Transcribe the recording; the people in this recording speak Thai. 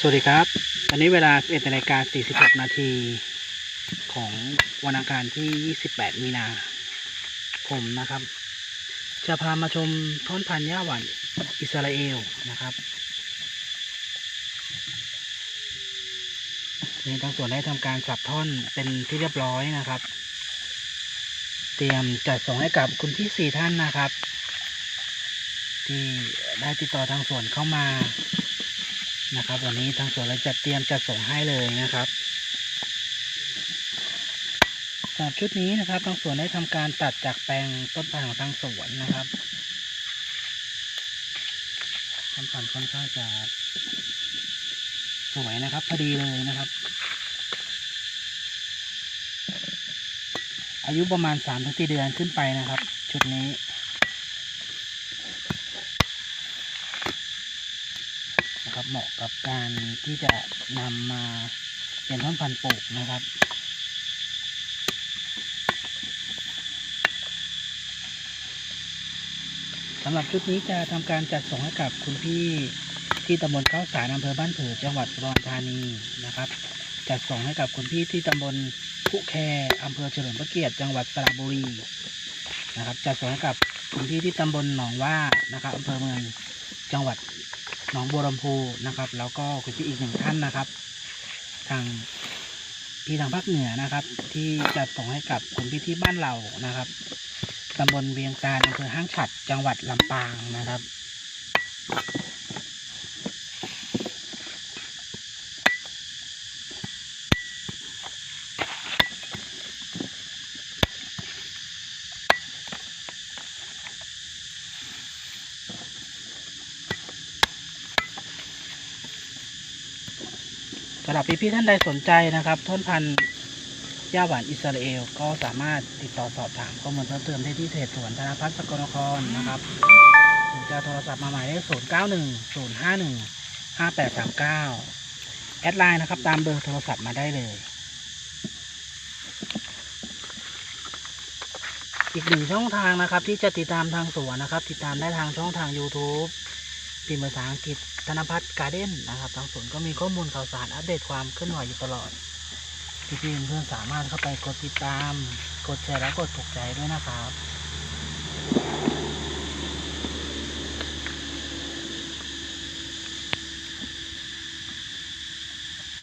สวัสดีครับ ตอนนี้เวลา 11นาฬิกา46 นาทีของวันอังคารที่ 28 มีนาคมนะครับ จะพามาชมท่อนพันธุ์หญ้าหวานอิสราเอลนะครับนี่ทางสวนได้ทำการสับท่อนเป็นที่เรียบร้อยนะครับ เตรียมจัดส่งให้กับคุณพี่สี่ท่านนะครับ ที่ได้ติดต่อทางสวนเข้ามา นะครับ วันนี้ทางสวนเราจัดเตรียมจัดส่งให้เลยนะครับสำหรับชุดนี้นะครับทางสวนได้ทำการตัดจากแปลงต้นพันธุ์ของทางสวนนะครับต้นพันธุ์ค่อนข้างจะสวยนะครับพอดีเลยนะครับ อายุประมาณสามถึงสี่เดือนขึ้นไปนะครับ ชุดนี้ นะครับ เหมาะกับการที่จะนำมาเป็นท่อนพันธุ์ปลูกนะครับสำหรับชุดนี้จะทำการจัดส่งให้กับคุณพี่ที่ตำบลเข้าสารอำเภอบ้านผือจังหวัดอุดรธานีนะครับ จัดส่งให้กับคุณพี่ที่ตำบลผู้แคอำเภอเฉลิมพระเกียรติจังหวัดสระบุรีนะครับจัดส่งให้กับคุณพี่ที่ตำบลหนองว่านะครับอำเภอเมืองจังหวัด หนองบัวลำพูนะครับ แล้วก็คุณพี่อีกหนึ่งท่านนะครับ ทางพี่ทางภาคเหนือนะครับ ที่จะส่งให้กับคุณพี่ที่บ้านเรานะครับตำบลเวียงการอำเภอห้างฉัดจังหวัดลำปางนะครับ สำหรับพี่ๆท่านใดสนใจนะครับต้นพันธุ์ย่าหวานอิสราเอลก็สามารถติดต่อสอบถามข้อมูลเพิ่มเติมได้ที่เพจสวนธนพัฒน์สกลนครนะครับหรือจะโทรศัพท์มาหมายเลข 0 9 1 0 5 1 5 8 3 9 แอดไลน์นะครับ ตามเบอร์โทรศัพท์มาได้เลย อีกหนึ่งช่องทางนะครับ ที่จะติดตามทางสวนนะครับ ติดตามได้ทางช่องทาง YouTube พิมพ์ภาษาอังกฤษธนพัฒน์การ์เด้นนะครับทางสวนก็มีข้อมูลข่าวสารอัปเดตความเคลื่อนไหวอยู่ตลอดพี่ๆเพื่อนๆสามารถเข้าไปกดติดตาม กดแชร์และกดถูกใจด้วยนะครับ